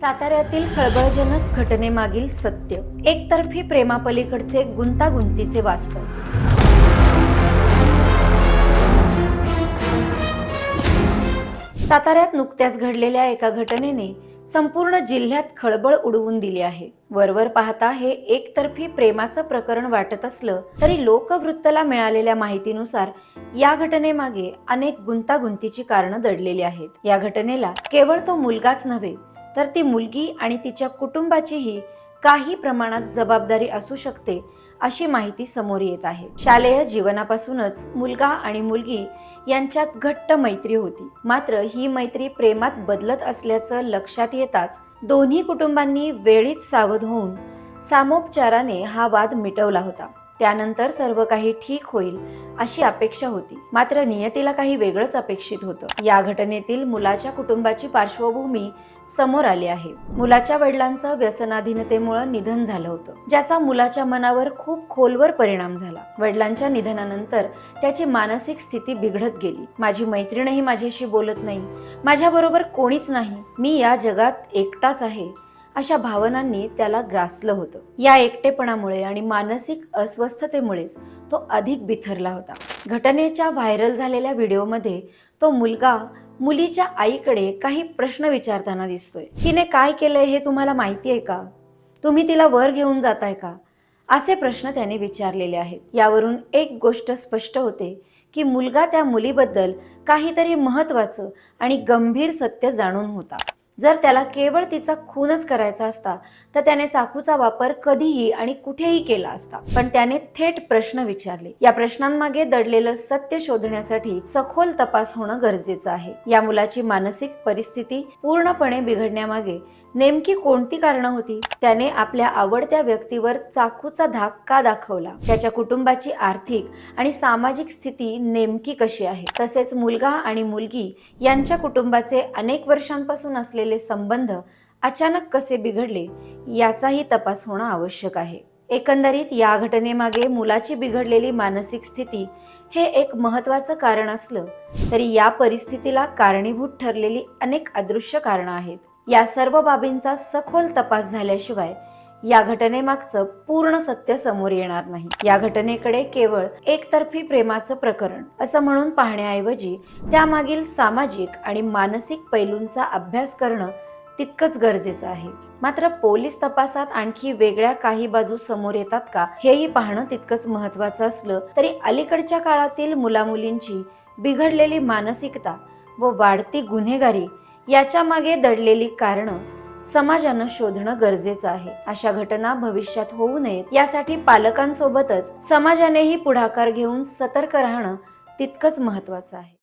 साताऱ्यातील खळबळजनक घटनेमागील सत्य. एकतर्फी प्रेमापलीकडचे गुंतागुंतीचे वास्तव. साताऱ्यात नुकत्याच घडलेल्या एका घटनेने संपूर्ण जिल्ह्यात खळबळ उडवून दिली आहे. वरवर पाहता हे एकतर्फी प्रेमाचं प्रकरण वाटत असलं तरी लोकवृत्तला मिळालेल्या माहितीनुसार या घटनेमागे अनेक गुंतागुंतीची कारणं दडलेली आहेत. या घटनेला केवळ तो मुलगाच नव्हे तर ती मुलगी आणि तिच्या कुटुंबाचीही काही प्रमाणात जबाबदारी असू शकते अशी माहिती समोर येत आहे. शालेय जीवनापासूनच मुलगा आणि मुलगी यांच्यात घट्ट मैत्री होती. मात्र ही मैत्री प्रेमात बदलत असल्याचं लक्षात येताच दोन्ही कुटुंबांनी वेळीच सावध होऊन सामोपचाराने हा वाद मिटवला होता. त्यानंतर सर्व काही ठीक होईल अशी अपेक्षा होती. मात्र नियतीला काही वेगळंच अपेक्षित होतं. या घटनेतील मुलाच्या कुटुंबाची पार्श्वभूमी समोर आली आहे. मुलाच्या वडिलांचं व्यसनाधीनतेमुळे निधन झालं होतं. ज्याचा मुलाच्या मनावर खूप खोलवर परिणाम झाला. वडिलांच्या निधनानंतर त्याची मानसिक स्थिती बिघडत गेली. माझी मैत्रीणही माझ्याशी बोलत नाही. माझ्याबरोबर कोणीच नाही. मी या जगात एकटाच आहे. अशा भावनांनी त्याला ग्रासलं होतं. या एकटेपणामुळे आणि मानसिक अस्वस्थतेमुळेच तो अधिक बिथरला होता. घटनेच्या व्हायरल झालेल्या व्हिडिओमध्ये तो मुलगा मुलीच्या आईकडे काही प्रश्न विचारताना दिसतोय. तिने काय केलंय हे तुम्हाला माहिती आहे का? तुम्ही तिला वर घेऊन जाताय का? असे प्रश्न त्याने विचारलेले आहेत. यावरून एक गोष्ट स्पष्ट होते की मुलगा त्या मुलीबद्दल काहीतरी महत्वाचं आणि गंभीर सत्य जाणून होता. जर त्याला केवळ तिचा खूनच करायचा असता तर त्याने चाकूचा वापर कधीही आणि कुठेही केला असता. पण त्याने थेट प्रश्न विचारले. या प्रश्नांमागे दडलेलं सत्य शोधण्यासाठी सखोल तपास होणं गरजेचं आहे. या मुलाची मानसिक परिस्थिती पूर्णपणे बिघडण्यामागे नेमकी कोणती कारणं होती? त्याने आपल्या आवडत्या व्यक्तीवर चाकूचा धाक का दाखवला? त्याच्या कुटुंबाची आर्थिक आणि सामाजिक स्थिती नेमकी कशी आहे? तसेच मुलगा आणि मुलगी यांच्या कुटुंबाचे अनेक वर्षांपासून असलेले संबंध अचानक कसे बिघडले याचाही तपास होणं आवश्यक आहे. एकंदरीत या घटनेमागे मुलाची बिघडलेली मानसिक स्थिती हे एक महत्वाचं कारण असलं तरी या परिस्थितीला कारणीभूत ठरलेली अनेक अदृश्य कारणं आहेत. या सर्व बाबींचा सखोल तपास झाल्याशिवाय या घटनेमागचं पूर्ण सत्य समोर येणार नाही. या घटनेकडे केवळ एकतर्फी प्रेमाचं प्रकरण असं म्हणून पाहण्याऐवजी त्यामागील सामाजिक आणि मानसिक पैलूंचा अभ्यास करणं तितकंच गरजेचं आहे. मात्र पोलीस तपासात आणखी वेगळ्या काही बाजू समोर येतात का हेही पाहणं तितकंच महत्वाचं असलं तरी अलीकडच्या काळातील मुलामुलींची बिघडलेली मानसिकता व वाढती गुन्हेगारी याच्या मागे दडलेली कारणं समाजानं शोधणं गरजेचं आहे. अशा घटना भविष्यात होऊ नयेत. यासाठी पालकांसोबतच समाजानेही पुढाकार घेऊन सतर्क राहणं तितकंच महत्वाचं आहे.